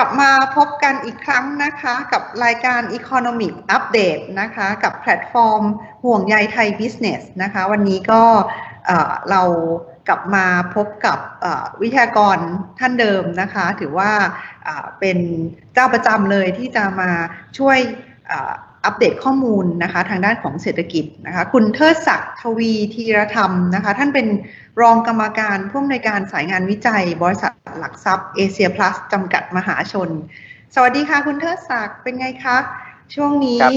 ลับมาพบกันอีกครั้งนะคะกับรายการ Economic Update นะคะกับแพลตฟอร์มห่วงใยไทย Business นะคะวันนี้ก็เรากลับมาพบกับวิทยากรท่านเดิมนะคะ ถือว่าเป็นเจ้าประจำเลยที่จะมาช่วย อ่ออัปเดตข้อมูลนะคะทางด้านของเศรษฐกิจนะคะคุณเทิดศักดิ์ทวีธีรธรรมนะคะท่านเป็นรองกรรมการผู้อำนวยการสายงานวิจัย บริษัทหลักทรัพย์เอเชียพลัสจำกัดมหาชน สวัสดีค่ะ คุณเทิดศักดิ์เป็นไงคะช่วงนี้ครับ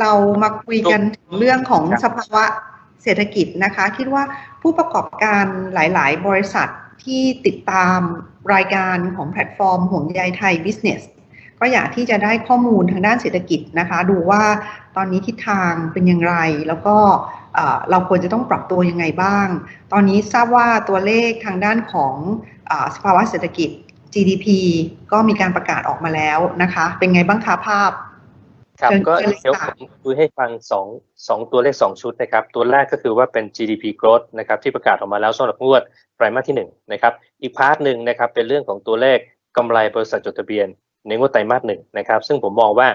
เรามาคุยกันถึงเรื่องของครับสภาวะเศรษฐกิจนะคะ คิดว่าผู้ประกอบการหลาย ๆ บริษัทที่ติดตามรายการของแพลตฟอร์มห่วงใยไทย Business ก็อยากที่จะได้ข้อมูลทางด้านเศรษฐกิจนะคะ ดูว่าตอนนี้ทิศทางเป็นอย่างไร แล้วก็เอ่อเราควรจะต้องปรับตัวยังไงบ้าง ตอนนี้ทราบว่าตัวเลขทางด้านของเออสภาวะเศรษฐกิจ GDP ก็มีการประกาศออกมาแล้วนะคะ เป็นไงบ้างคะภาพครับเชิญก็เชิญเลยเดี๋ยวค่ะผมคุยให้ฟังสองสองตัวเลขสองชุดนะครับ ตัวแรกก็คือว่าเป็น GDP growth นะครับที่ประกาศออกมาแล้วสำหรับงวดไตรมาสที่หนึ่งนะครับ อีกพาร์ทหนึ่งนะครับเป็นเรื่องของตัวเลขกำไรบริษัทจดทะเบียน ในงวดไตรมาสหนึ่งนะครับ ซึ่งผมมองว่า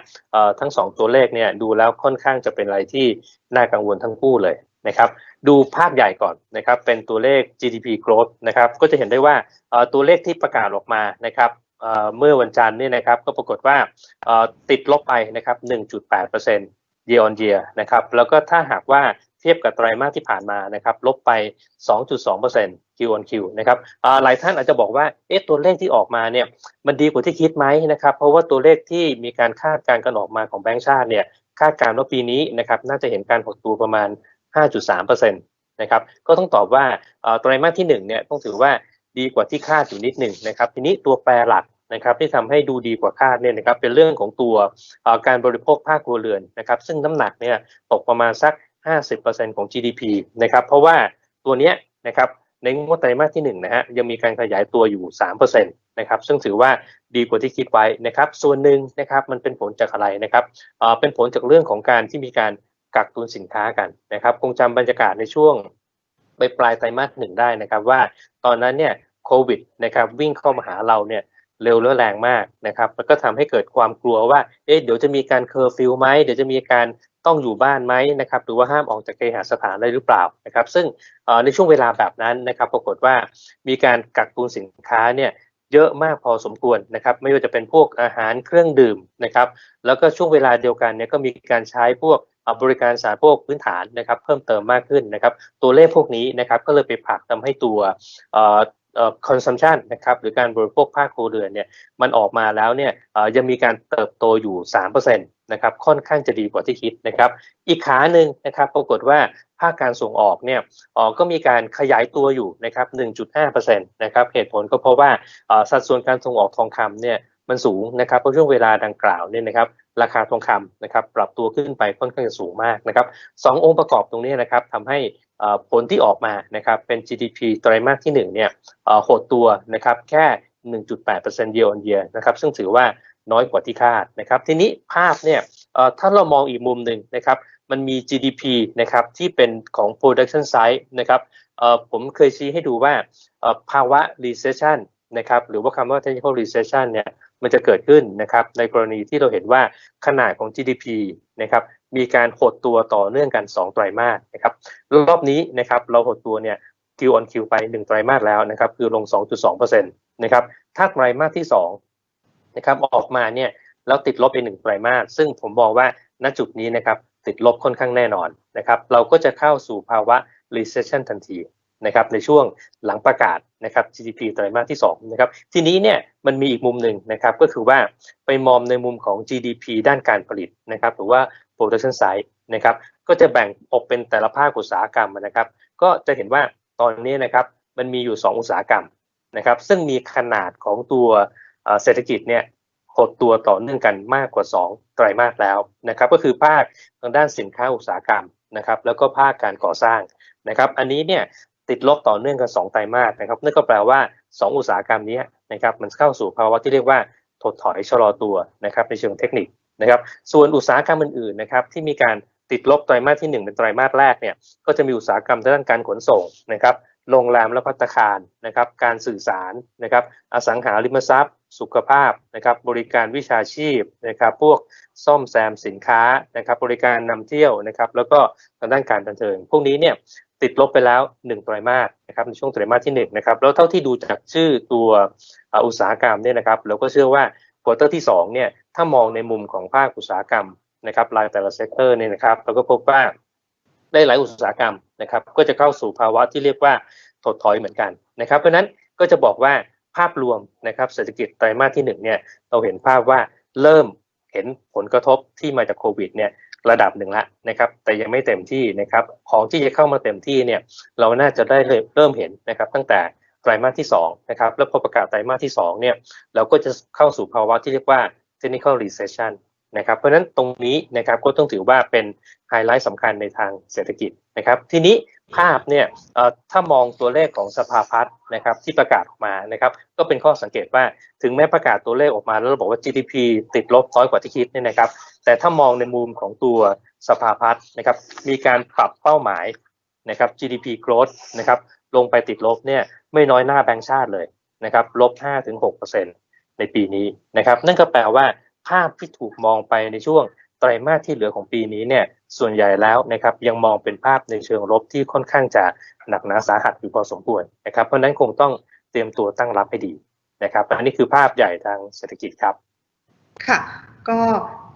ทั้งสองตัวเลขเนี่ยดูแล้วค่อนข้างจะเป็นอะไรที่น่ากังวลทั้งคู่เลยนะครับดูภาพใหญ่ก่อนนะครับเป็นตัวเลข GDP growth นะครับก็จะเห็นได้ว่าตัวเลขที่ประกาศออกมานะครับเมื่อวันจันทร์นี่นะครับก็ปรากฏว่าติดลบไปนะครับ 1.8% year on year นะครับแล้วก็ถ้าหากว่าเทียบกับไตรมาสที่ผ่านมานะครับลบไป 2.2% Q on Q นะครับหลายท่านอาจจะบอกว่าเอ๊ะตัวเลขที่ออกมาเนี่ยมันดีกว่าที่คิดไหมนะครับเพราะว่าตัวเลขที่มีการคาดการณ์กันออกมาของแบงก์ชาติเนี่ยคาดการณ์ว่าปีนี้นะครับน่าจะเห็นการหดตัวประมาณ 5.3%นะครับก็ต้องตอบว่าไตรมาสที่หนึ่งเนี่ยต้องถือว่าดีกว่าที่คาดอยู่นิดหนึ่งนะครับทีนี้ตัวแปรหลัก นะครับที่ทำให้ดูดีกว่าคาดเนี่ยนะครับเป็นเรื่องของตัวการบริโภคภาคครัวเรือนนะครับซึ่งน้ำหนักเนี่ยตกประมาณสัก 50%ของ GDP นะครับเพราะว่าตัวเนี้ยนะครับในงวดไตรมาสที่หนึ่งนะฮะยังมีการขยายตัวอยู่ 3%นะครับซึ่งถือว่าดีกว่าที่คิดไว้นะครับส่วนหนึ่งนะครับมันเป็นผลจากอะไรนะครับเป็นผลจากเรื่องของการที่มีการกักตุนสินค้ากันนะครับคงจำบรรยากาศในช่วงปลายปลายไตรมาสหนึ่งได้นะครับว่าตอนนั้นเนี่ยโควิดนะครับวิ่งเข้ามาหาเราเนี่ย เร็วและแรงมากนะครับแล้วก็ทำให้เกิดความกลัวว่าเอ๊ะเดี๋ยวจะมีการเคอร์ฟิวไหมเดี๋ยวจะมีการต้องอยู่บ้านไหมนะครับหรือว่าห้ามออกจากเคหสถานได้หรือเปล่านะครับ ซึ่งในช่วงเวลาแบบนั้นนะครับ ปรากฏว่ามีการกักตุนสินค้าเนี่ยเยอะมากพอสมควรนะครับ ไม่ว่าจะเป็นพวกอาหารเครื่องดื่มนะครับ แล้วก็ช่วงเวลาเดียวกันเนี่ยก็มีการใช้พวกบริการสาธารณพื้นฐานนะครับ เพิ่มเติมมากขึ้นนะครับ ตัวเลขพวกนี้นะครับก็เลยไปผลักทำให้ตัว เอ่อเอ่อ consumption นะครับหรือการบริโภคภาคครัวเรือนเนี่ยมันออกมาแล้วเนี่ยยังมีการเติบโตอยู่ 3%นะครับค่อนข้างจะดีกว่าที่คิดนะครับอีกขาหนึ่งนะครับปรากฏว่าภาคการส่งออกเนี่ยออก็มีการขยายตัวอยู่นะครับ 1.5%นะครับเหตุผลก็เพราะว่าสัดส่วนการส่งออกทองคำเนี่ยมันสูงนะครับเพราะช่วงเวลาดังกล่าวเนี่ยนะครับราคาทองคำนะครับปรับตัวขึ้นไปค่อนข้างจะสูงมากนะครับสององค์ประกอบตรงนี้นะครับทำให้ ผลที่ออกมานะครับเป็น GDP ไตรมาสที่หนึ่งเนี่ยหดตัวนะครับแค่ 1.8% year on year นะครับซึ่งถือว่าน้อยกว่าที่คาดนะครับทีนี้ภาพเนี่ยถ้าเรามองอีกมุมหนึ่งนะครับมันมี GDP นะครับที่เป็นของ production side นะครับผมเคยชี้ให้ดูว่าภาวะ recession นะครับหรือว่าคำว่า technical recession เนี่ยมันจะเกิดขึ้นนะครับในกรณีที่เราเห็นว่าขนาดของ GDP นะครับ มีการหดตัวต่อเนื่องกัน 2 ไตรมาสนะครับรอบนี้นะครับเราหดตัวเนี่ย Q on Q ไป 1 ไตรมาสแล้วนะครับคือลง 2.2%นะครับถ้าไตรมาสที่2นะครับออกมาเนี่ยแล้วติดลบไป 1 ไตรมาสซึ่งผมมองว่าณจุดนี้นะครับติดลบค่อนข้างแน่นอนนะครับเราก็จะเข้าสู่ภาวะ recession ทันทีนะครับในช่วงหลังประกาศนะครับ GDP ไตรมาสที่2นะครับทีนี้เนี่ยมันมีอีกมุมหนึ่งนะครับก็คือว่าไปมองในมุมของ GDP ด้านการผลิตนะครับหรือว่า production side นะครับก็จะแบ่งออกเป็นแต่ละภาคอุตสาหกรรมนะครับ ก็จะเห็นว่าตอนนี้นะครับมันมีอยู่ 2 อุตสาหกรรมนะครับ ซึ่งมีขนาดของตัวเอ่อเศรษฐกิจเนี่ยหดตัวต่อเนื่องกันมากกว่า 2 ไตรมาสแล้วนะครับ ก็คือภาคทางด้านสินค้าอุตสาหกรรมนะครับ แล้วก็ภาคการก่อสร้างนะครับ อันนี้เนี่ยติดลบต่อเนื่องกัน 2 ไตรมาสนะครับนั่นก็แปลว่า 2 อุตสาหกรรมนี้นะครับมันเข้าสู่ภาวะที่เรียกว่าถดถอยชะลอตัวนะครับในเชิงเทคนิค นะครับส่วนอุตสาหกรรมอื่นๆนะครับที่มีการติดลบไตรมาสที่ 1 เป็นไตรมาสแรกเนี่ยก็จะมีอุตสาหกรรมด้านการขนส่งนะครับโรงแรมและพัตคารนะครับการสื่อสารนะครับอสังหาริมทรัพย์ สุขภาพนะครับบริการวิชาชีพนะครับพวกซ่อมแซมสินค้านะครับบริการนำเที่ยวนะครับแล้วก็ทางด้านการบันเทิง พวกนี้เนี่ยติดลบไปแล้ว1ไตรมาสนะครับในช่วงไตรมาสที่1นะครับแล้วเท่าที่ดูจากชื่อตัวอุตสาหกรรมเนี่ยนะครับเราก็เชื่อว่าควอเตอร์ที่2เนี่ย ถ้ามองในมุมของภาคอุตสาหกรรมนะครับรายแต่ละเซกเตอร์เนี่ยนะครับเราก็พบว่าได้หลายอุตสาหกรรมนะครับ ก็จะเข้าสู่ภาวะที่เรียกว่าถดถอยเหมือนกันนะครับ เพราะนั้นก็จะบอกว่าภาพรวมนะครับเศรษฐกิจไตรมาสที่หนึ่งเนี่ยเราเห็นภาพว่าเริ่มเห็นผลกระทบที่มาจากโควิดเนี่ยระดับหนึ่งละนะครับแต่ยังไม่เต็มที่นะครับของที่จะเข้ามาเต็มที่เนี่ยเราน่าจะได้เริ่มเห็นนะครับตั้งแต่ไตรมาสที่สองนะครับแล้วพอประกาศไตรมาสที่สองเนี่ยเราก็จะเข้าสู่ภาวะที่เรียกว่า technical recession นะครับเพราะฉะนั้นตรงนี้นะครับก็ต้องถือว่าเป็นไฮไลท์สำคัญในทางเศรษฐกิจนะครับทีนี้ภาพเนี่ยถ้ามองตัวเลขของสภาพัฒน์นะครับที่ประกาศออกมานะครับก็เป็นข้อสังเกตว่าถึงแม้ประกาศตัวเลขออกมาแล้วเราบอกว่า GDP ติดลบน้อยกว่าที่คิดเนี่ยนะครับแต่ถ้ามองในมุมของตัวสภาพัฒน์นะครับมีการปรับเป้าหมายนะครับ GDP growth นะครับลงไปติดลบเนี่ยไม่น้อยหน้าแบงก์ชาติเลยนะครับลบ5-6% ในปีนี้นะครับ นั่นก็แปลว่าภาพที่ถูกมองไปในช่วงไตรมาสที่เหลือของปีนี้เนี่ยส่วนใหญ่แล้วนะครับยังมองเป็นภาพในเชิงลบที่ค่อนข้างจะหนักหนาสาหัสอยู่พอสมควรนะครับเพราะนั้นคงต้องเตรียมตัวตั้งรับให้ดีนะครับอันนี้คือภาพใหญ่ทางเศรษฐกิจครับ ค่ะ ก็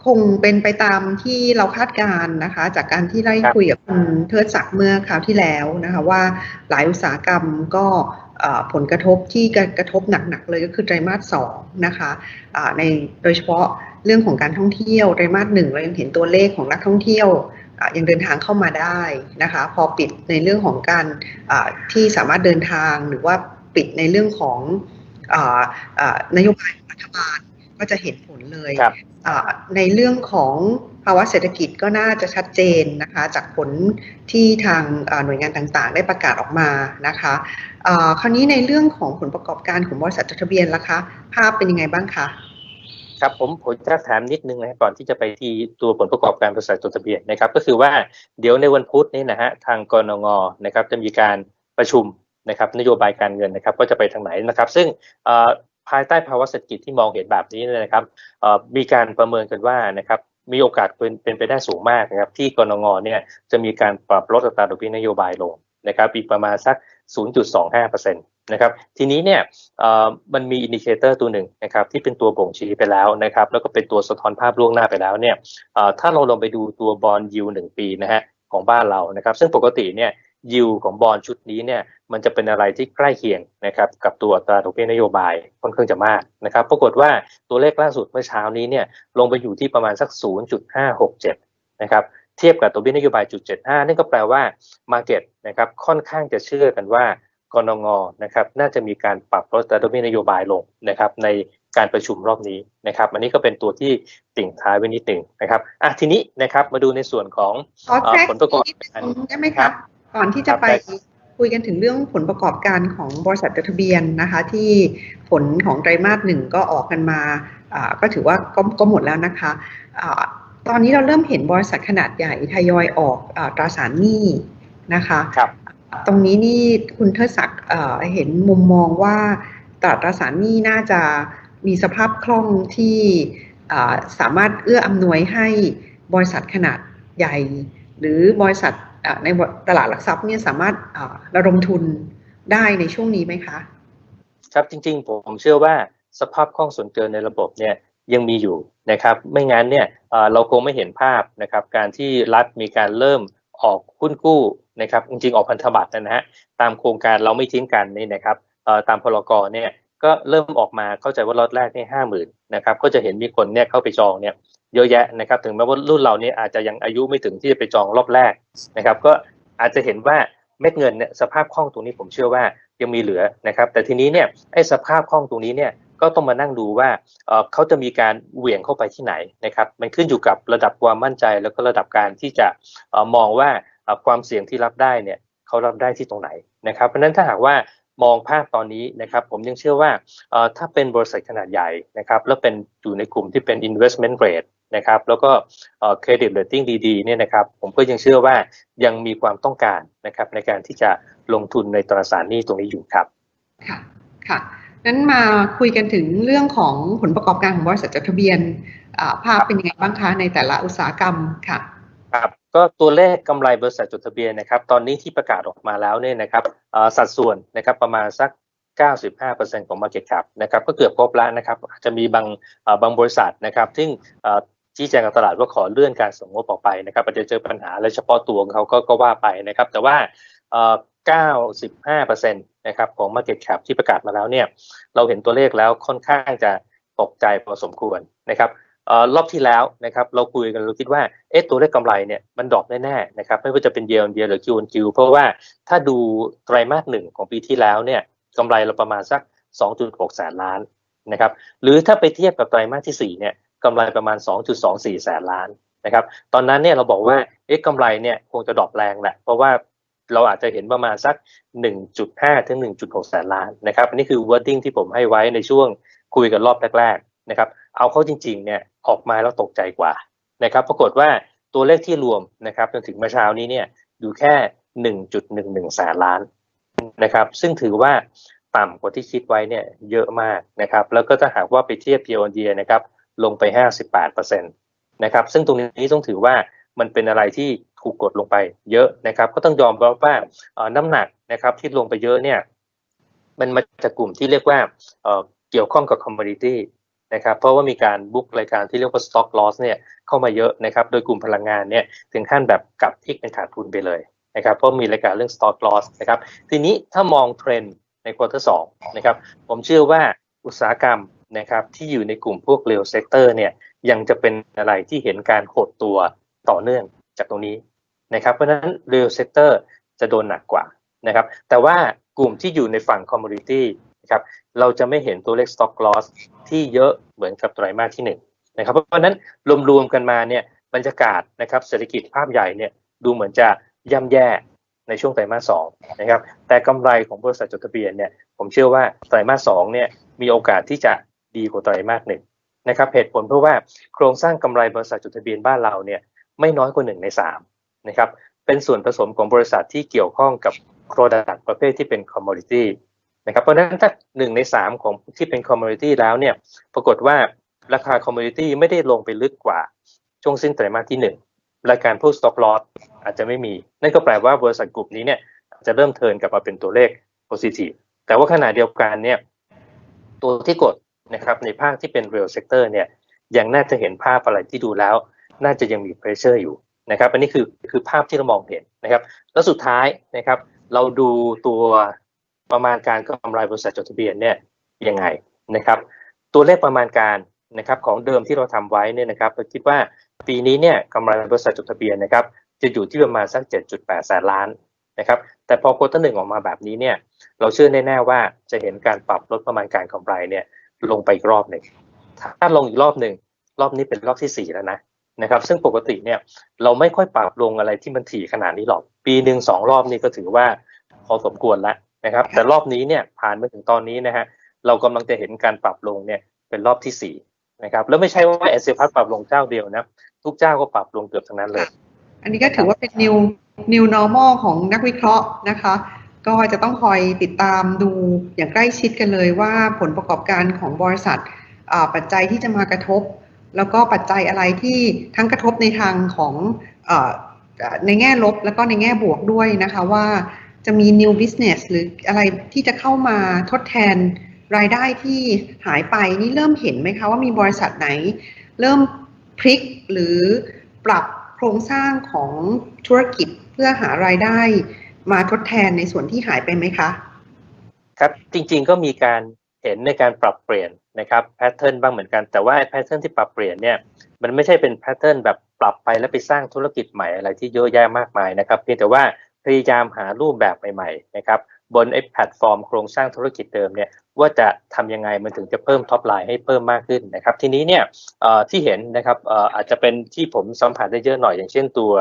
คงเป็นไปตามที่เราคาดการณ์นะคะ จากการที่ได้ครับคุยกับคุณเทิดศักดิ์เมื่อคราวที่แล้วนะคะว่าหลายอุตสาหกรรมก็เอ่อผลกระทบที่กระกระทบหนัก ๆ เลยก็คือไตรมาสสองนะคะอ่าในโดยเฉพาะเรื่องของการท่องเที่ยวไตรมาสหนึ่งเรายังเห็นตัวเลขของนักท่องเที่ยวอะยังเดินทางเข้ามาได้นะคะ พอปิดในเรื่องของการอ่าที่สามารถเดินทางหรือว่าปิดในเรื่องของอ่าอ่านโยบายของรัฐบาล ก็จะเห็นผลเลยครับอ่าในเรื่องของภาวะเศรษฐกิจก็น่าจะชัดเจนนะคะ จากผลที่ทางอ่าหน่วยงานต่างๆ ได้ประกาศออกมานะคะอ่าคราวนี้ในเรื่องของผลประกอบการของบริษัทจดทะเบียนล่ะคะ ภาพเป็นยังไงบ้างคะครับผมผมจะถามนิดนึงนะก่อนที่จะไปที่ตัวผลประกอบการบริษัทจดทะเบียนนะครับ ก็คือว่าเดี๋ยวในวันพุธนี้นะฮะทางกรงงนะครับจะมีการประชุมนะครับนโยบายการเงินนะครับก็จะไปทางไหนนะครับ ซึ่งเอ่อ ภายใต้ภาวะเศรษฐกิจที่มองเห็นแบบนี้นะครับมีการประเมินกันว่านะครับมีโอกาสเป็นเป็นไปได้สูงมากนะครับที่กรงงเนี่ยจะมีการปรับลดอัตราดอกเบี้ยนโยบายลงนะครับอีกประมาณสัก 0.25%นะครับทีนี้เนี่ยมันมีอินดิเคเตอร์ตัวหนึ่งนะครับที่เป็นตัวบ่งชี้ไปแล้วนะครับแล้วก็เป็นตัวสะท้อนภาพล่วงหน้าไปแล้วเนี่ยถ้าเราลงไปดูตัวบอลยูหนึ่งปีนะฮะของบ้านเรานะครับซึ่งปกติเนี่ย ยิวของบอลชุดนี้เนี่ยมันจะเป็นอะไรที่ใกล้เคียงนะครับกับตัวอัตราดอกเบี้ยนโยบายค่อนข้างจะมากนะครับปรากฏว่าตัวเลขล่าสุดเมื่อเช้านี้เนี่ยลงไปอยู่ที่ประมาณสัก 0.567 นะครับเทียบกับตัวเบี้ยนโยบายจุด75 นั่นก็แปลว่า Market นะครับค่อนข้างจะเชื่อกันว่ากรงงนะครับน่าจะมีการปรับลดอัตราดอกเบี้ยนโยบายลงนะครับในการประชุมรอบนี้นะครับ อันนี้ก็เป็นตัวที่ติ่งท้ายไว้นิดหนึ่งนะครับอะทีนี้นะครับมาดูในส่วนของขอเอ่อแทรกผลประกอบนิดการนึงได้ไหมครัคะบ ก่อนที่คจะรับไปได้คุยกันถึงเรื่องผลประกอบการของบริษัทจดทะเบียนนะคะ ที่ผลของไตรมาสหนึ่งก็ออกกันมาอ่าก็ถือว่าก็ก็หมดแล้วนะคะอ่าตอนนี้เราเริ่มเห็นบริษัทขนาดใหญ่ทยอยออกอาตราสารหนี้นะคะครับตรงนี้นี่คุณเทิดศักดิ์เอ่อเห็นมุมมองว่าตราสารหนี้น่าจะมีสภาพคล่องที่อ่าสามารถเอื้ออำนวยให้บริษัทขนาดใหญ่ หรือบริษัทอ่า ในตลาดหลักทรัพย์เนี่ยสามารถอ่าระดมทุนได้ในช่วงนี้ไหมคะ ครับจริงๆ ผมเชื่อว่าสภาพคล่องส่วนเกินในระบบเนี่ยยังมีอยู่นะครับไม่งั้นเนี่ยเราคงไม่เห็นภาพนะครับการที่รัฐมีการเริ่มออกหุ้นกู้นะครับจริงๆออกพันธบัตรนะฮะตามโครงการเราไม่ทิ้งกันนี่นะครับตามพลกรเนี่ยก็เริ่มออกมาเข้าใจว่าล็อตแรกนี่ห้าหมื่นนะครับก็จะเห็นมีคนเนี่ยเข้าไปจองเนี่ย เยอะแยะนะครับ ถึงแม้ว่ารุ่นเราเนี่ยอาจจะยังอายุไม่ถึงที่จะไปจองรอบแรกนะครับ ก็อาจจะเห็นว่าเม็ดเงินเนี่ยสภาพคล่องตรงนี้ผมเชื่อว่ายังมีเหลือนะครับ แต่ทีนี้เนี่ยไอ้สภาพคล่องตรงนี้เนี่ยก็ต้องมานั่งดูว่าเขาจะมีการเหวี่ยงเข้าไปที่ไหนนะครับ มันขึ้นอยู่กับระดับความมั่นใจ แล้วก็ระดับการที่จะมองว่าความเสี่ยงที่รับได้เนี่ยเขารับได้ที่ตรงไหนนะครับ เพราะฉะนั้นถ้าหากว่า มองภาพตอนนี้นะครับผมยังเชื่อว่าถ้าเป็นบริษัทขนาดใหญ่นะครับแล้วเป็นอยู่ในกลุ่มที่เป็น investment grade นะครับแล้วก็เครดิตเรตติ้งดีๆเนี่ยนะครับผมก็ยังเชื่อว่ายังมีความต้องการนะครับในการที่จะลงทุนในตราสารหนี้ตรงนี้อยู่ครับค่ะค่ะนั้นมาคุยกันถึงเรื่องของผลประกอบการของบริษัทจดทะเบียนภาพเป็นยังไงบ้างคะในแต่ละอุตสาหกรรมค่ะ ครับก็ตัวเลขกำไรบริษัทจดทะเบียนนะครับตอนนี้ที่ประกาศออกมาแล้วเนี่ยนะครับสัดส่วนนะครับประมาณสัก 95%ของ Market Cap นะครับก็เกือบครบแล้วนะครับอาจจะมีบางบางบริษัทนะครับซึ่งชี้แจงกับตลาดว่าขอเลื่อนการส่งงบออกไปนะครับอาจจะเจอปัญหาอะเฉพาะตัวของเขาก็ก็ว่าไปนะครับ แต่ว่า 95%นะครับของ Market Cap ที่ประกาศมาแล้วเนี่ยเราเห็นตัวเลขแล้วค่อนข้างจะตกใจพอสมควรนะครับ รอบที่แล้วนะครับเราคุยกันเราคิดว่าเอ๊ะตัวเลขกำไรเนี่ยมันดรอปแน่ๆนะครับไม่ว่าจะเป็นเย r เ n ียหรือ Q on Q เพราะว่าถ้าดูไตรมาสหนึ่งของปีที่แล้วเนี่ยกำไรเราประมาณสัก 2.6 แสนล้านนะครับหรือถ้าไปเทียบกับไตรมาสที่4เนี่ยกำไรประมาณ 2.24 แสนล้านนะครับตอนนั้นเนี่ยเราบอกว่าเอ๊ะกำไรเนี่ยคงจะดรอปแรงแหละเพราะว่าเราอาจจะเห็นประมาณสัก 1.5 ถึง 1.6 แสนล้านนะครับอันนี้คือ wording ที่ผมให้ไว้ในช่วงคุยกันรอบแรกๆนะครับเอาเข้าจริงๆเนี่ย ออกมาแล้วตกใจกว่านะครับปรากฏว่าตัวเลขที่รวมนะครับจนถึงเมื่อเช้านี้เนี่ยอยู่แค่ 1.11แสนล้านนะครับซึ่งถือว่าต่ำกว่าที่คิดไว้เนี่ยเยอะมากนะครับแล้วก็ถ้าหากว่าไปเทียบ year on year นะครับลงไป 58%นะครับซึ่งตรงนี้ต้องถือว่ามันเป็นอะไรที่ถูกกดลงไปเยอะนะครับ ก็ต้องยอมรับว่าน้ำหนักนะครับที่ลงไปเยอะเนี่ยมันมาจากกลุ่มที่เรียกว่าเกี่ยวข้องกับ commodity นะครับเพราะว่ามีการบุ๊กรายการที่เรียกว่า stock loss เนี่ยเข้ามาเยอะนะครับโดยกลุ่มพลังงานเนี่ยถึงขั้นแบบกลับพลิกเป็นขาดทุนไปเลยนะครับเพราะมีรายการเรื่อง stock loss นะครับทีนี้ถ้ามองเทรนด์ในควอเตอร์สองนะครับผมเชื่อว่าอุตสาหกรรมนะครับที่อยู่ในกลุ่มพวก real sector เนี่ยยังจะเป็นอะไรที่เห็นการหดตัวต่อเนื่องจากตรงนี้นะครับเพราะฉะนั้น real sector จะโดนหนักกว่านะครับแต่ว่ากลุ่มที่อยู่ในฝั่ง commodity นะครับเราจะไม่เห็นตัวเลข stock loss ที่เยอะเหมือนกับไตรมาสที่หนึ่งนะครับเพราะฉะนั้นรวมๆกันมาเนี่ยบรรยากาศนะครับเศรษฐกิจภาพใหญ่เนี่ยดูเหมือนจะย่ำแย่ในช่วงไตรมาสสองนะครับแต่กำไรของบริษัทจดทะเบียนเนี่ยผมเชื่อว่าไตรมาสสองเนี่ยมีโอกาสที่จะดีกว่าไตรมาสหนึ่งนะครับเหตุผลเพราะว่าโครงสร้างกำไรบริษัทจดทะเบียนบ้านเราเนี่ยไม่น้อยกว่าหนึ่งในสามนะครับเป็นส่วนผสมของบริษัทที่เกี่ยวข้องกับ product ประเภทที่เป็น commodity นะครับ เพราะฉะนั้นถ้าหนึ่งในสามของที่เป็น commodity แล้วเนี่ยปรากฏว่าราคา commodity ไม่ได้ลงไปลึกกว่าช่วงสิ้นไตรมาสที่หนึ่งรายการพวก stock loss อาจจะไม่มี นั่นก็แปลว่าบริษัทกลุ่มนี้เนี่ยจะเริ่มเทินกลับมาเป็นตัวเลข positive แต่ว่าขณะเดียวกันเนี่ยตัวที่กดนะครับในภาคที่เป็น real sector เนี่ยยังน่าจะเห็นภาพอะไรที่ดูแล้ว น่าจะยังมี pressure อยู่นะครับอันนี้คือคือภาพที่เรามองเห็นนะครับ แล้วสุดท้ายนะครับ เราดูตัว ประมาณการกำไรบริษัทจดทะเบียนเนี่ยยังไงนะครับ ตัวเลขประมาณการนะครับของเดิมที่เราทำไว้เนี่ยนะครับเราคิดว่าปีนี้เนี่ยกำไรบริษัทจดทะเบียนนะครับจะอยู่ที่ประมาณสัก 7.8 แสนล้านนะครับ แต่พอโควตอร์หนึ่งออกมาแบบนี้เนี่ยเราเชื่อแน่ๆว่าจะเห็นการปรับลดประมาณการกำไรเนี่ยลงไปอีกรอบหนึ่งถ้าลงอีกรอบหนึ่งรอบนี้เป็นรอบที่สี่แล้วนะนะครับ ซึ่งปกติเนี่ยเราไม่ค่อยปรับลงอะไรที่มันถี่ขนาดนี้หรอก ปีหนึ่งสองรอบนี่ก็ถือว่าพอสมควรแล้ว นะครับ แต่รอบนี้เนี่ยผ่านมาถึงตอนนี้นะฮะเรากำลังจะเห็นการปรับลงเนี่ยเป็นรอบที่สี่นะครับแล้วไม่ใช่ว่าเอสเซพัทปรับลงเจ้าเดียวนะ ทุกเจ้าก็ปรับลงเกือบทั้งนั้นเลย อันนี้ก็ถือว่าเป็น new new normal ของนักวิเคราะห์นะคะ ก็จะต้องคอยติดตามดูอย่างใกล้ชิดกันเลยว่าผลประกอบการของบริษัทปัจจัยที่จะมากระทบ แล้วก็ปัจจัยอะไรที่ทั้งกระทบในทางของในแง่ลบแล้วก็ในแง่บวกด้วยนะคะว่า จะมี new business หรืออะไรที่จะเข้ามาทดแทนรายได้ที่หายไปนี่เริ่มเห็นไหมคะว่ามีบริษัทไหน เริ่มพลิกหรือปรับโครงสร้างของธุรกิจเพื่อหารายได้มาทดแทนในส่วนที่หายไปไหมคะ ครับจริงๆก็มีการเห็นในการปรับเปลี่ยนนะครับแพทเทิร์นบ้างเหมือนกันแต่ว่าแพทเทิร์นที่ปรับเปลี่ยนเนี่ยมันไม่ใช่เป็นแพทเทิร์นแบบปรับไปแล้วไปสร้างธุรกิจใหม่อะไรที่เยอะแยะมากมายนะครับเพียงแต่ว่า พยายามหารูปแบบใหม่ๆนะครับบนไอ้แพลตฟอร์มโครงสร้างธุรกิจเดิมเนี่ยว่าจะทำยังไงมันถึงจะเพิ่มท็อปไลน์ให้เพิ่มมากขึ้นนะครับทีนี้เนี่ยที่เห็นนะครับอาจจะเป็นที่ผมสัมผัสได้เยอะหน่อยอย่างเช่นตัว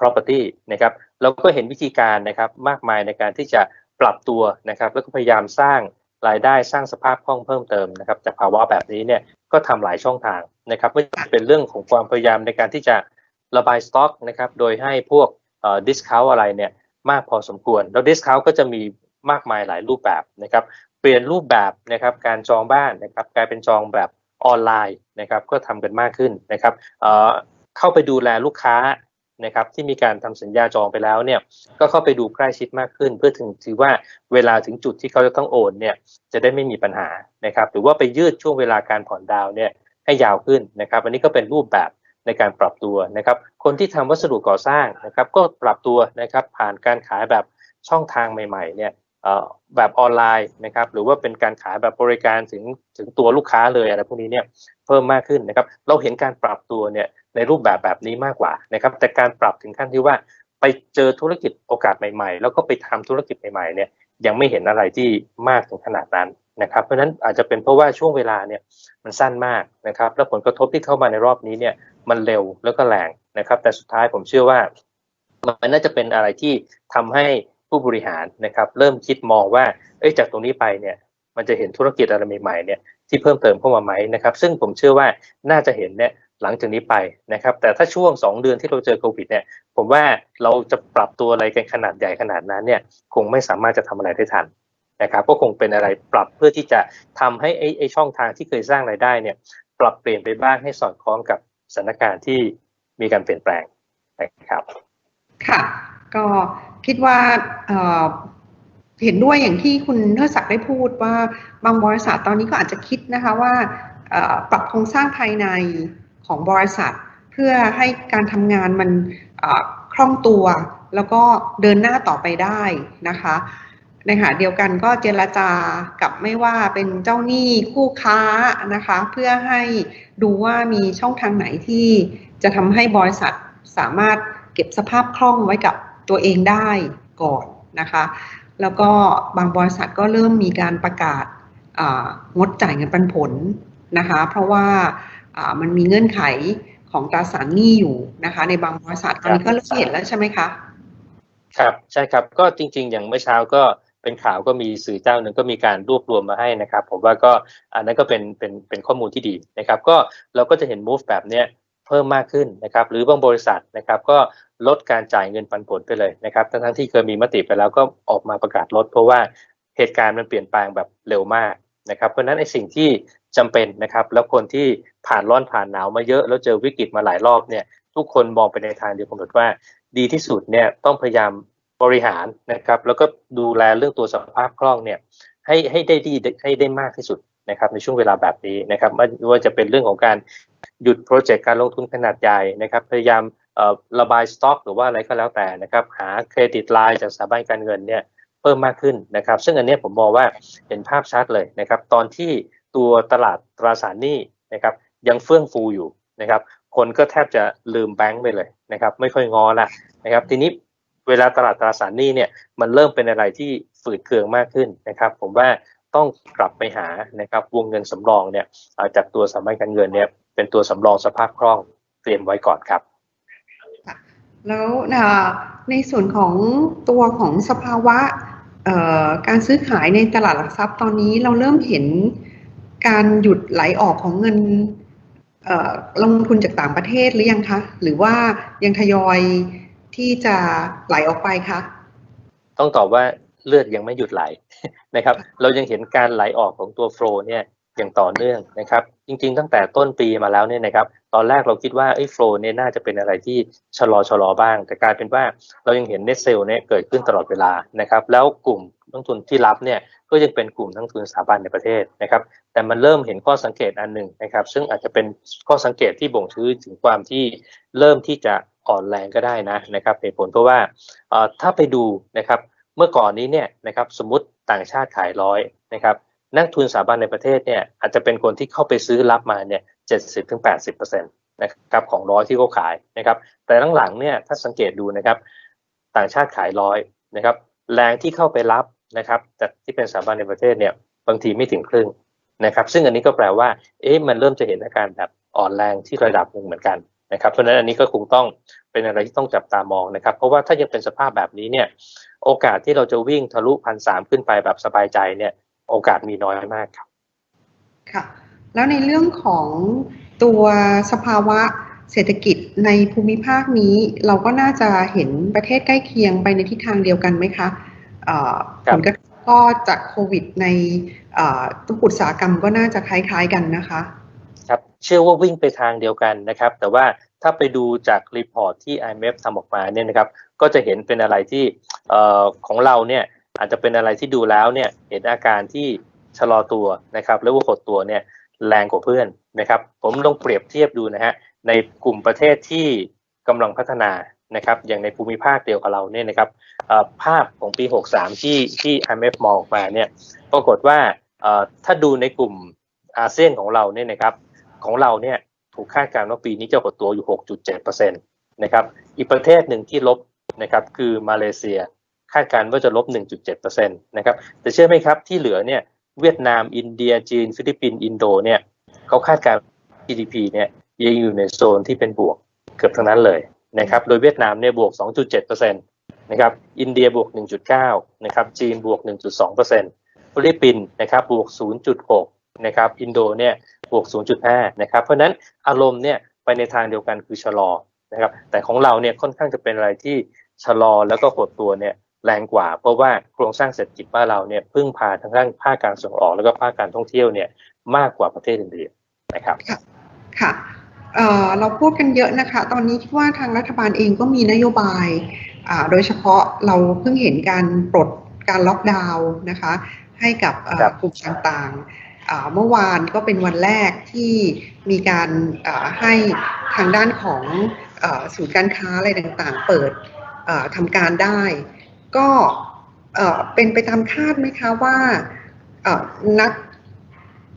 property นะครับเราก็เห็นวิธีการนะครับมากมายในการที่จะปรับตัวนะครับแล้วก็พยายามสร้างรายได้สร้างสภาพคล่องเพิ่มเติมนะครับจากภาวะแบบนี้เนี่ยก็ทำหลายช่องทางนะครับไม่ว่าจะเป็นเรื่องของความพยายามในการที่จะระบายสต็อกนะครับโดยให้พวกดิสคาวอะไรเนี่ย มากพอสมควร แล้วดิสคาวก็จะมีมากมายหลายรูปแบบนะครับ เปลี่ยนรูปแบบนะครับการจองบ้านนะครับกลายเป็นจองแบบออนไลน์นะครับก็ทำกันมากขึ้นนะครับเอ่อเข้าไปดูแลลูกค้านะครับที่มีการทำสัญญาจองไปแล้วเนี่ยก็เข้าไปดูใกล้ชิดมากขึ้น เพื่อถึงถือว่าเวลาถึงจุดที่เขาจะต้องโอนเนี่ยจะได้ไม่มีปัญหานะครับหรือว่าไปยืดช่วงเวลาการผ่อนดาวเนี่ยให้ยาวขึ้นนะครับ อันนี้ก็เป็นรูปแบบ ในการปรับตัวนะครับ คนที่ทำวัสดุก่อสร้างนะครับ ก็ปรับตัวนะครับผ่านการขายแบบช่องทางใหม่ๆเนี่ยแบบออนไลน์นะครับหรือว่าเป็นการขายแบบบริการถึงถึงตัวลูกค้าเลยอะไรพวกนี้เนี่ยเพิ่มมากขึ้นนะครับ เราเห็นการปรับตัวเนี่ยในรูปแบบแบบนี้มากกว่านะครับแต่การปรับถึงขั้นที่ว่าไปเจอธุรกิจโอกาสใหม่ ๆ แล้วก็ไปทำธุรกิจใหม่ๆเนี่ยยังไม่เห็นอะไรที่มากถึงขนาดนั้น นะครับ เพราะฉะนั้นอาจจะเป็นเพราะว่าช่วงเวลาเนี่ยมันสั้นมากนะครับ แล้วผลกระทบที่เข้ามาในรอบนี้เนี่ยมันเร็วแล้วก็แรงนะครับ แต่สุดท้ายผมเชื่อว่ามันน่าจะเป็นอะไรที่ทำให้ผู้บริหารนะครับ เริ่มคิดมองว่าเอ้ยจากตรงนี้ไปเนี่ย มันจะเห็นธุรกิจอะไรใหม่ๆเนี่ยที่เพิ่มเติมเข้ามาไหมนะครับ ซึ่งผมเชื่อว่าน่าจะเห็นเนี่ยหลังจากนี้ไปนะครับ แต่ถ้าช่วง 2 เดือนที่เราเจอโควิดเนี่ย ผมว่าเราจะปรับตัวอะไรกันขนาดใหญ่ขนาดนั้นเนี่ย คงไม่สามารถจะทำอะไรได้ทัน นะครับก็คงเป็นอะไรปรับเพื่อที่จะทำให้ไอ้ไอช่องทางที่เคยสร้างรายได้เนี่ยปรับเปลี่ยนไปบ้างให้สอดคล้องกับสถานการณ์ที่มีการเปลี่ยนแปลงนะครับค่ะก็คิดว่าเห็นด้วยอย่างที่คุณเทิดศักดิ์ได้พูดว่าบางบริษัทตอนนี้ก็อาจจะคิดนะคะว่าปรับโครงสร้างภายในของบริษัท เพื่อให้การทำงานมันคล่องตัว แล้วก็เดินหน้าต่อไปได้นะคะ ในขณะเดียวกันก็เจรจากับไม่ว่าเป็นเจ้าหนี้คู่ค้านะคะ เพื่อให้ดูว่ามีช่องทางไหนที่จะทำให้บริษัทสามารถเก็บสภาพคล่องไว้กับตัวเองได้ก่อนนะคะ แล้วก็บางบริษัทก็เริ่มมีการประกาศอ่างดจ่ายเงินปันผลนะคะ เพราะว่าอ่ามันมีเงื่อนไขของตราสารหนี้อยู่นะคะ ในบางบริษัทตอนนี้ก็เริ่มเห็นแล้วใช่ไหมคะ ครับใช่ครับก็จริง ๆ อย่างเมื่อเช้าก็ เป็นข่าวก็มีสื่อเจ้าหนึ่งก็มีการรวบรวมมาให้นะครับ ผมว่าก็อันนั้นก็เป็นเป็นเป็นข้อมูลที่ดีนะครับ ก็เราก็จะเห็น move แบบเนี้ยเพิ่มมากขึ้นนะครับ หรือบางบริษัทนะครับ ก็ลดการจ่ายเงินปันผลไปเลยนะครับ ทั้งทั้งที่เคยมีมติไปแล้วก็ออกมาประกาศลด เพราะว่าเหตุการณ์มันเปลี่ยนแปลงแบบเร็วมากนะครับเพราะฉะนั้นไอ้สิ่งที่จำเป็นนะครับ แล้วคนที่ผ่านร้อนผ่านหนาวมาเยอะแล้วเจอวิกฤตมาหลายรอบเนี่ย ทุกคนมองไปในทางเดียวกันหมดว่า ดีที่สุดเนี่ยต้องพยายาม บริหารนะครับ แล้วก็ดูแลเรื่องตัวสภาพคล่องเนี่ยให้ให้ได้ดีให้ได้มากที่สุดนะครับในช่วงเวลาแบบนี้นะครับไม่ว่าจะเป็นเรื่องของการหยุดโปรเจกต์การลงทุนขนาดใหญ่นะครับพยายามระบายสต็อกหรือว่าอะไรก็แล้วแต่นะครับหาเครดิตไลน์จากสถาบันการเงินเนี่ยเพิ่มมากขึ้นนะครับ ซึ่งอันนี้ผมมองว่าเห็นภาพชัดเลยนะครับตอนที่ตัวตลาดตราสารหนี้นะครับยังเฟื่องฟูอยู่นะครับคนก็แทบจะลืมแบงก์ไปเลยนะครับไม่ค่อยงอละนะครับทีนี้ เวลาตลาดตราสารหนี้เนี่ยมันเริ่มเป็นอะไรที่ฝืดเคืองมากขึ้นนะครับ ผมว่าต้องกลับไปหานะครับวงเงินสำรองเนี่ยจากตัวสถาบันการเงินเนี่ยเป็นตัวสำรองสภาพคล่องเตรียมไว้ก่อนครับแล้วในส่วนของตัวของสภาวะการซื้อขายในตลาดหลักทรัพย์ตอนนี้เราเริ่มเห็นการหยุดไหลออกของเงินลงทุนจากต่างประเทศหรือยังคะ หรือว่ายังทยอย ที่จะไหลออกไปคะต้องตอบว่าเลือดยังไม่หยุดไหลนะครับ เรายังเห็นการไหลออกของตัวโฟลเนี่ยอย่างต่อเนื่องนะครับ จริง ๆ ตั้งแต่ต้นปีมาแล้วเนี่ยนะครับ ตอนแรกเราคิดว่าไอ้โฟลเนี่ยน่าจะเป็นอะไรที่ชะลอชะลอบ้าง แต่กลายเป็นว่าเรายังเห็นเน็ตเซลเนี่ยเกิดขึ้นตลอดเวลานะครับ แล้วกลุ่มนักทุนที่รับเนี่ยก็ยังเป็นกลุ่มนักทุนสถาบันในประเทศนะครับ แต่มันเริ่มเห็นข้อสังเกตอันหนึ่งนะครับ ซึ่งอาจจะเป็นข้อสังเกตที่บ่งชี้ถึงความที่เริ่มที่จะ อ่อนแรงก็ได้นะนะครับเหตุผลเพราะว่าถ้าไปดูนะครับเมื่อก่อนนี้เนี่ยนะครับสมมติต่างชาติขายร้อยนะครับนักทุนสถาบันในประเทศเนี่ยอาจจะเป็นคนที่เข้าไปซื้อรับมาเนี่ยเจ็ดสิบถึงแปดสิบเปอร์เซ็นต์นะครับของร้อยที่เขาขายนะครับแต่หลังๆเนี่ยถ้าสังเกตดูนะครับต่างชาติขายร้อยนะครับแรงที่เข้าไปรับนะครับจากที่เป็นสถาบันในประเทศเนี่ยบางทีไม่ถึงครึ่งนะครับซึ่งอันนี้ก็แปลว่าเอ๊ะมันเริ่มจะเห็นอาการแบบอ่อนแรงที่ระดับหนึ่งเหมือนกัน นะครับเพราะฉะนั้นอันนี้ก็คงต้องเป็นอะไรที่ต้องจับตามองนะครับ เพราะว่าถ้ายังเป็นสภาพแบบนี้เนี่ยโอกาสที่เราจะวิ่งทะลุพันสามขึ้นไปแบบสบายใจเนี่ยโอกาสมีน้อยมากครับค่ะแล้วในเรื่องของตัวสภาวะเศรษฐกิจในภูมิภาคนี้ เราก็น่าจะเห็นประเทศใกล้เคียงไปในทิศทางเดียวกันไหมคะเอ่อครัผบลกระทบก็จากโควิดในเอ่อทุกอุตสาหกรรมก็น่าจะคล้ายๆกันนะคะครับ เชื่อว่าวิ่งไปทางเดียวกันนะครับ แต่ว่าถ้าไปดูจากรีพอร์ตที่ IMF ทำออกมาเนี่ยนะครับ ก็จะเห็นเป็นอะไรที่เอ่อของเราเนี่ยอาจจะเป็นอะไรที่ดูแล้วเนี่ยเห็นอาการที่ชะลอตัวนะครับหรือว่าหดตัวเนี่ยแรงกว่าเพื่อนนะครับ ผมลองเปรียบเทียบดูนะฮะในกลุ่มประเทศที่กำลังพัฒนานะครับ อย่างในภูมิภาคเดียวกับเราเนี่ยนะครับภาพของปี 63 ที่ที่ IMF มองออกมาเนี่ยปรากฏว่าเอ่อถ้าดูในกลุ่มอาเซียนของเราเนี่ยนะครับ ของเราเนี่ยถูกคาดการณ์ว่าปีนี้จะหดตัวอยู่ 6.7%นะครับอีกประเทศหนึ่งที่ลบนะครับคือมาเลเซียคาดการณ์ว่าจะลบ 1.7%นะครับแต่เชื่อไหมครับที่เหลือเนี่ยเวียดนามอินเดียจีน ฟิลิปปินส์อินโดเนี่ยเขาคาดการณ์ GDP เนี่ยยังอยู่ในโซนที่เป็นบวกเกือบทั้งนั้นเลยนะครับโดยเวียดนามเนี่ยบวก 2.7%นะครับอินเดียบวก 1.9นะครับจีนบวก 1.2%ฟิลิปปินส์นะครับบวก 0.6นะครับอินโดเนี่ย บวก 0.5 นะครับ เพราะฉะนั้นอารมณ์เนี่ยไปในทางเดียวกันคือชะลอนะครับแต่ของเราเนี่ยค่อนข้างจะเป็นอะไรที่ชะลอแล้วก็หดตัวเนี่ยแรงกว่า เพราะว่าโครงสร้างเศรษฐกิจบ้านเราเนี่ยพึ่งพาทางด้านภาคการส่งออกแล้วก็ภาคการท่องเที่ยวเนี่ยมากกว่าประเทศอื่นๆนะครับค่ะเอ่อเราพูดกันเยอะนะคะ ตอนนี้คิดว่าทางรัฐบาลเองก็มีนโยบายอ่าโดยเฉพาะเราเพิ่งเห็นการปลดการล็อกดาวน์นะคะ ให้กับเอ่อครับกลุ่มต่างๆอ่า เมื่อวานก็เป็นวันแรกที่มีการอ่าให้ทางด้านของเอ่อศูนย์การค้าอะไรต่างๆ เปิดเอ่อทำการได้ ก็เอ่อเป็นไปตามคาดไหมคะว่าเอ่อนัก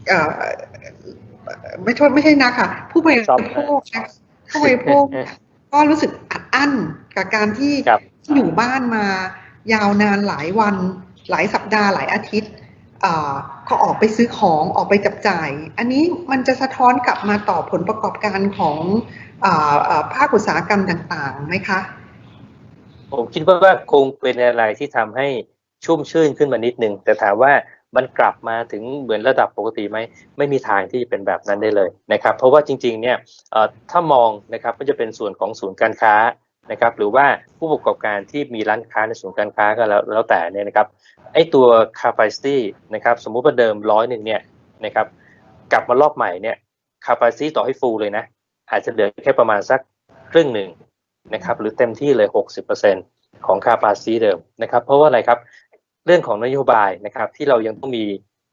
เอ่อไม่โทษไม่ใช่นักค่ะ ผู้บริชอบโภคนะผู้บริโภคก็รู้สึกอัดอั้นกับการที่ครับอยู่บ้านมายาวนานหลายวันหลายสัปดาห์หลายอาทิตย์ เอ่ออกไปซื้อของออกไปจับจ่าย อันนี้มันจะสะท้อนกลับมาต่อผลประกอบการของออภาคอุตสาหกรรมต่างๆไหมคะ ผมคิดว่าคงเป็นอะไรที่ทำให้ชุ่มชื่นขึ้นมานิดนึง แต่ถามว่ามันกลับมาถึงเหมือนระดับปกติไหมไม่มีทางที่จะเป็นแบบนั้นได้เลยนะครับ เพราะว่าจริงๆเนี่ยถ้ามองนะครับก็จะเป็นส่วนของศูนย์การค้า นะครับหรือว่าผู้ประกอบการที่มีร้านค้าในศูนย์การค้าก็แล้วแล้วแต่เนี่ยนะครับไอ้ตัว capacity นะครับสมมุติว่าเดิมร้อยหนึ่งเนี่ยนะครับกลับมารอบใหม่เนี่ย capacity ต่อให้ full เลยนะ อาจจะเหลือแค่ประมาณสักครึ่งหนึ่งนะครับหรือเต็มที่เลย 60%ของคาปาซีเดิมนะครับเพราะว่าอะไรครับเรื่องของนโยบายนะครับที่เรายังต้องมี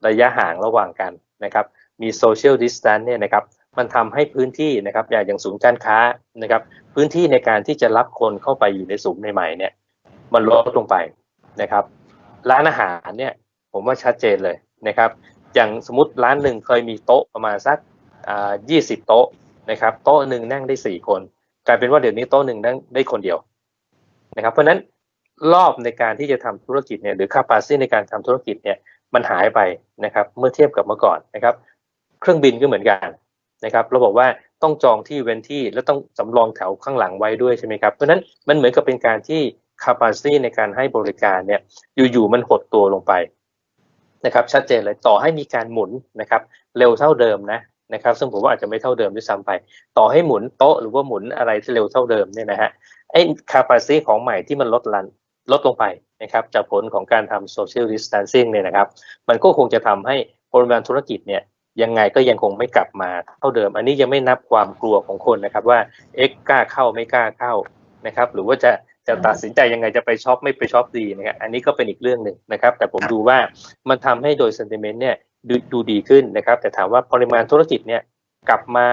ระยะห่างระหว่างกันนะครับมีโซเชียลดิส a ทนเนี่ยนะครับ มันทำให้พื้นที่นะครับอย่างอย่างศูนย์การค้านะครับ พื้นที่ในการที่จะรับคนเข้าไปอยู่ในศูนย์ใหม่ๆเนี่ย มันลดลงไปนะครับ ร้านอาหารเนี่ย ผมว่าชัดเจนเลยนะครับ อย่างสมมติร้านหนึ่งเคยมีโต๊ะประมาณสักอ่า20โต๊ะนะครับ โต๊ะหนึ่งนั่งได้สี่คน กลายเป็นว่าเดี๋ยวนี้โต๊ะหนึ่งนั่งได้คนเดียวนะครับ เพราะฉะนั้นรอบในการที่จะทำธุรกิจเนี่ยหรือ capacity ในการทำธุรกิจเนี่ยมันหายไปนะครับ เมื่อเทียบกับเมื่อก่อนนะครับ เครื่องบินก็เหมือนกัน นะครับเราบอกว่าต้องจองที่เว้นที่แล้วต้องสำรองแถวข้างหลังไว้ด้วยใช่ไหมครับเพราะนั้นมันเหมือนกับเป็นการที่ capacity ในการให้บริการเนี่ยอยู่ๆมันหดตัวลงไปนะครับชัดเจนเลยต่อให้มีการหมุนนะครับเร็วเท่าเดิมนะนะครับซึ่งผมว่าอาจจะไม่เท่าเดิมด้วยซ้ำไป ต่อให้หมุนโต๊ะหรือว่าหมุนอะไรที่เร็วเท่าเดิมเนี่ยนะฮะไอ้ capacity ของใหม่ที่มันลดลันลดลงไปนะครับจากผลของการทำ social distancing เนี่ยนะครับ มันก็คงจะทำให้ปริมาณธุรกิจเนี่ย ยังไงก็ยังคงไม่กลับมาเท่าเดิม อันนี้ยังไม่นับความกลัวของคนนะครับว่าเอ๊ะกล้าเข้าไม่กล้าเข้านะครับ หรือว่าจะจะตัดสินใจยังไงจะไปช็อปไม่ไปช็อปดีนะครับอันนี้ก็เป็นอีกเรื่องหนึ่งนะครับ แต่ผมดูว่ามันทำให้โดย sentiment เนี่ยดูดูดีขึ้นนะครับ แต่ถามว่าปริมาณธุรกิจเนี่ยกลับมา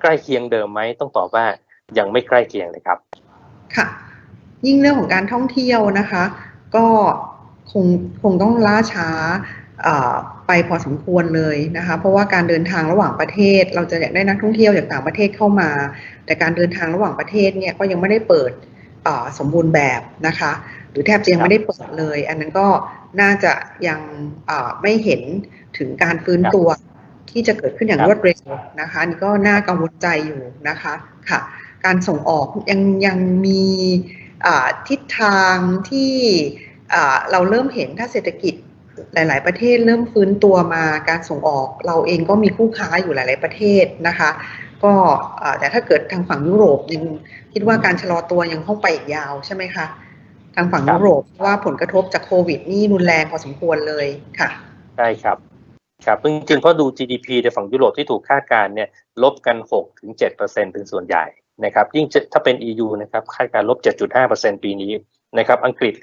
ใกล้เคียงเดิมไหมต้องตอบว่ายังไม่ใกล้เคียงเลยครับ ค่ะ ยิ่งเรื่องของการท่องเที่ยวนะคะ ก็คงคงต้องล่าช้า ไปพอสมควรเลยนะคะ เพราะว่าการเดินทางระหว่างประเทศ เราจะได้นักท่องเที่ยวจากต่างประเทศเข้ามา แต่การเดินทางระหว่างประเทศเนี่ยก็ยังไม่ได้เปิดสมบูรณ์แบบนะคะ หรือแทบจะยังไม่ได้เปิดเลย อันนั้นก็น่าจะยังไม่เห็นถึงการฟื้นตัวที่จะเกิดขึ้นอย่างรวดเร็วนะคะนี่ก็น่ากังวลใจอยู่นะคะค่ะ การส่งออกยังยังมีทิศทางที่เราเริ่มเห็นถ้าเศรษฐกิจ หลาย ๆ ประเทศเริ่มฟื้นตัวมาการส่งออก เราเองก็มีคู่ค้าอยู่หลาย ๆ ประเทศนะคะ ก็อ่าแต่ถ้าเกิดทางฝั่งยุโรปยังคิดว่าการชะลอตัวยังคงไปอีกยาวใช่ไหมคะทางฝั่งครับยุโรปเพราะว่าผลกระทบจากโควิดนี่รุนแรงพอสมควรเลยค่ะใช่ครับครับจริงๆเพราะดู GDP ในฝั่งยุโรปที่ถูกคาดการณ์เนี่ยลบกัน6ถึง7เปอร์เซ็นเป็นส่วนใหญ่นะครับยิ่งจะถ้าเป็น EU นะครับคาดการณ์ลบ 7.5เปอร์เซ็นปีนี้นะครับอังกฤษ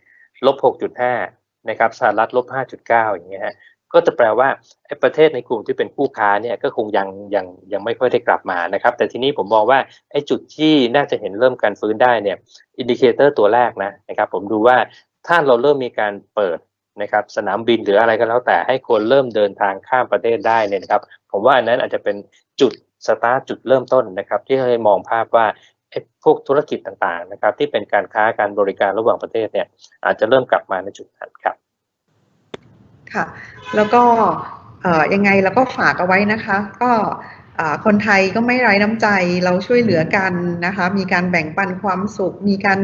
ลบ 6.5 นะครับสหรัฐลบ 5.9 อย่างเงี้ยฮะก็จะแปลว่าไอ้ประเทศในกลุ่มที่เป็นคู่ค้าเนี่ยก็คงยังยังยังไม่ค่อยได้กลับมานะครับ แต่ทีนี้ผมมองว่าไอ้จุดที่น่าจะเห็นเริ่มการฟื้นได้เนี่ยอินดิเคเตอร์ตัวแรกนะนะครับ ผมดูว่าถ้าเราเริ่มมีการเปิดนะครับสนามบินหรืออะไรก็แล้วแต่ให้คนเริ่มเดินทางข้ามประเทศได้เนี่ยนะครับ ผมว่าอันนั้นอาจจะเป็นจุดสตาร์จุดเริ่มต้นนะครับ ที่ให้มองภาพว่า พวกธุรกิจต่างๆนะครับ ที่เป็นการค้าการบริการระหว่างประเทศเนี่ย อาจจะเริ่มกลับมาในจุดนั้นครับ ค่ะ แล้วก็ยังไงเราก็ฝากเอาไว้นะคะ ก็คนไทยก็ไม่ไร้น้ำใจเราช่วยเหลือกันนะคะ มีการแบ่งปันความสุข มีการ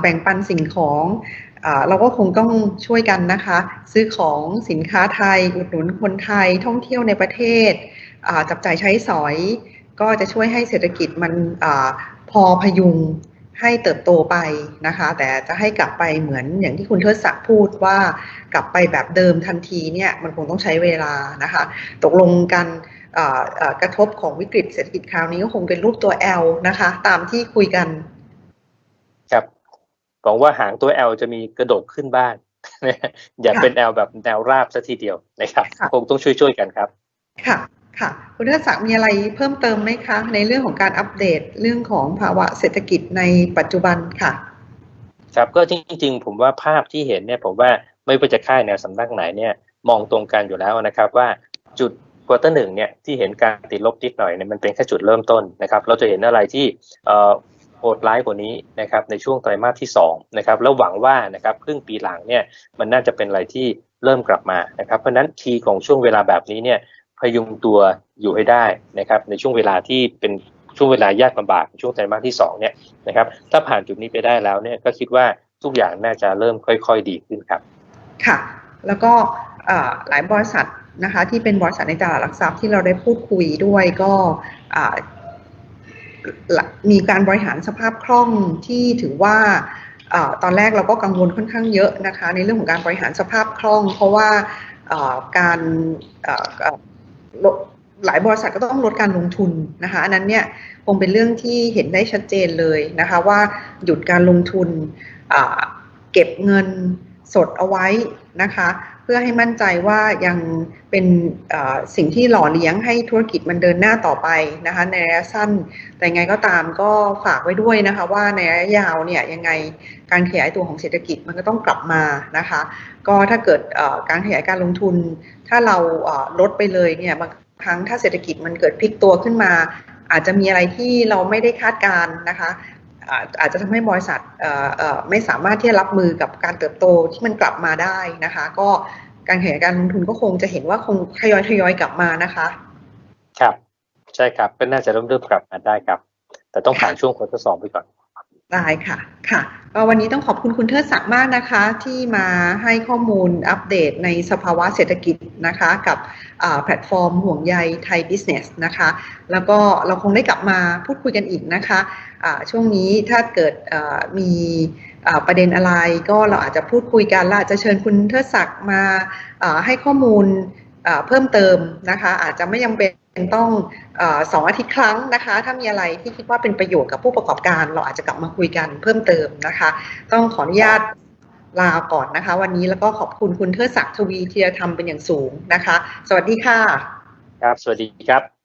แบ่งปันสิ่งของเราก็คงต้องช่วยกันนะคะ ซื้อของสินค้าไทย อุดหนุนคนไทยท่องเที่ยวในประเทศจับจ่ายใช้สอย ก็จะช่วยให้เศรษฐกิจมัน พอพยุงให้เติบโตไปนะคะ แต่จะให้กลับไปเหมือนอย่างที่คุณเทิดศักดิ์พูดว่ากลับไปแบบเดิมทันทีเนี่ยมันคงต้องใช้เวลานะคะ ตกลงกันเอ่อเอ่อกระทบของวิกฤตเศรษฐกิจคราวนี้ก็คงเป็นรูปตัว L นะคะ ตามที่คุยกันครับหวังว่าหางตัว L จะมีกระดกขึ้นบ้างอย่าค่ะเป็น L แบบแนวราบซะทีเดียวนะครับค่ะคงต้องช่วยๆกันครับ ค่ะ ค่ะ คุณเทิดศักดิ์มีอะไรเพิ่มเติมไหมคะ ในเรื่องของการอัปเดตเรื่องของภาวะเศรษฐกิจในปัจจุบันค่ะ ครับก็จริง ๆ ผมว่าภาพที่เห็นเนี่ยผมว่าไม่ว่าจะค่ายแนวสำนักไหนเนี่ยมองตรงกันอยู่แล้วนะครับว่าจุดควอเตอร์หนึ่งเนี่ยที่เห็นการติดลบนิดหน่อยเนี่ยมันเป็นแค่จุดเริ่มต้นนะครับ เราจะเห็นอะไรที่โหดร้ายกว่านี้นะครับในช่วงไตรมาสที่สองนะครับแล้วหวังว่านะครับครึ่งปีหลังเนี่ยมันน่าจะเป็นอะไรที่เริ่มกลับมานะครับ เพราะฉะนั้นคีย์ของช่วงเวลาแบบนี้เนี่ย พยุงตัวอยู่ให้ได้นะครับในช่วงเวลาที่เป็นช่วงเวลายากลำบากช่วงไตรมาสที่สองเนี่ยนะครับถ้าผ่านจุดนี้ไปได้แล้วเนี่ยก็คิดว่าทุกอย่างน่าจะเริ่มค่อยๆดีขึ้นครับ ค่ะ แล้วก็หลายบริษัทนะคะที่เป็นบริษัทในตลาดหลักทรัพย์ที่เราได้พูดคุยด้วยก็มีการบริหารสภาพคล่องที่ถือว่าอตอนแรกเราก็กังวลค่อนข้างเยอะนะคะ ในเรื่องของการบริหารสภาพคล่อง เพราะว่าการ หลายบริษัทก็ต้องลดการลงทุนนะคะอันนั้นเนี่ยคงเป็นเรื่องที่เห็นได้ชัดเจนเลยนะคะว่าหยุดการลงทุนเก็บเงินสดเอาไว้นะคะ พื่อให้มั่นใจว่ายังเป็นสิ่งที่หล่อเลี้ยงให้ธุรกิจมันเดินหน้าต่อไปนะคะในระยะสั้น แต่ยังไงก็ตามก็ฝากไว้ด้วยนะคะว่าในระยะยาวเนี่ยยังไงการขยายตัวของเศรษฐกิจมันก็ต้องกลับมานะคะ ก็ถ้าเกิดการขยายการลงทุน ถ้าเราลดไปเลยเนี่ยบางครั้งถ้าเศรษฐกิจมันเกิดพลิกตัวขึ้นมา อาจจะมีอะไรที่เราไม่ได้คาดการณ์นะคะ อาจอาจจะทำให้บริษัทเอ่อเอ่อไม่สามารถที่จะรับมือกับการเติบโตที่มันกลับมาได้นะคะ ก็การขยายการลงทุนก็คงจะเห็นว่าคงทยอยทยอยกลับมานะคะ ครับ ใช่ครับก็น่าจะเริ่มเริ่มกลับมาได้ครับ แต่ต้องผ่านช่วงควอเตอร์สองไปก่อน ได้ค่ะค่ะวันนี้ต้องขอบคุณคุณเทิดศักดิ์มากนะคะ ที่มาให้ข้อมูลอัปเดตในสภาวะเศรษฐกิจนะคะ กับแพลตฟอร์มห่วงใยไทยบิสเนสนะคะ แล้วก็เราคงได้กลับมาพูดคุยกันอีกนะคะอ่าช่วงนี้ถ้าเกิดมีประเด็นอะไรก็เราอาจจะพูดคุยกันและอาจจะเชิญคุณเทิดศักดิ์มาให้ข้อมูลเพิ่มเติมนะคะ อาจจะไม่ยังเป็น ต้องอสองอาทิตย์ครั้งนะคะ ถ้ามีอะไรที่คิดว่าเป็นประโยชน์กับผู้ประกอบการ เราอาจจะกลับมาคุยกันเพิ่มเติมนะคะ ต้องขออนุญาตลาก่อนนะคะ วันนี้แล้วก็ขอบคุณคุณเทิดศักดิ์ทวีธีรธรรมเป็นอย่างสูงนะคะ สวัสดีค่ะ ครับ สวัสดีครับ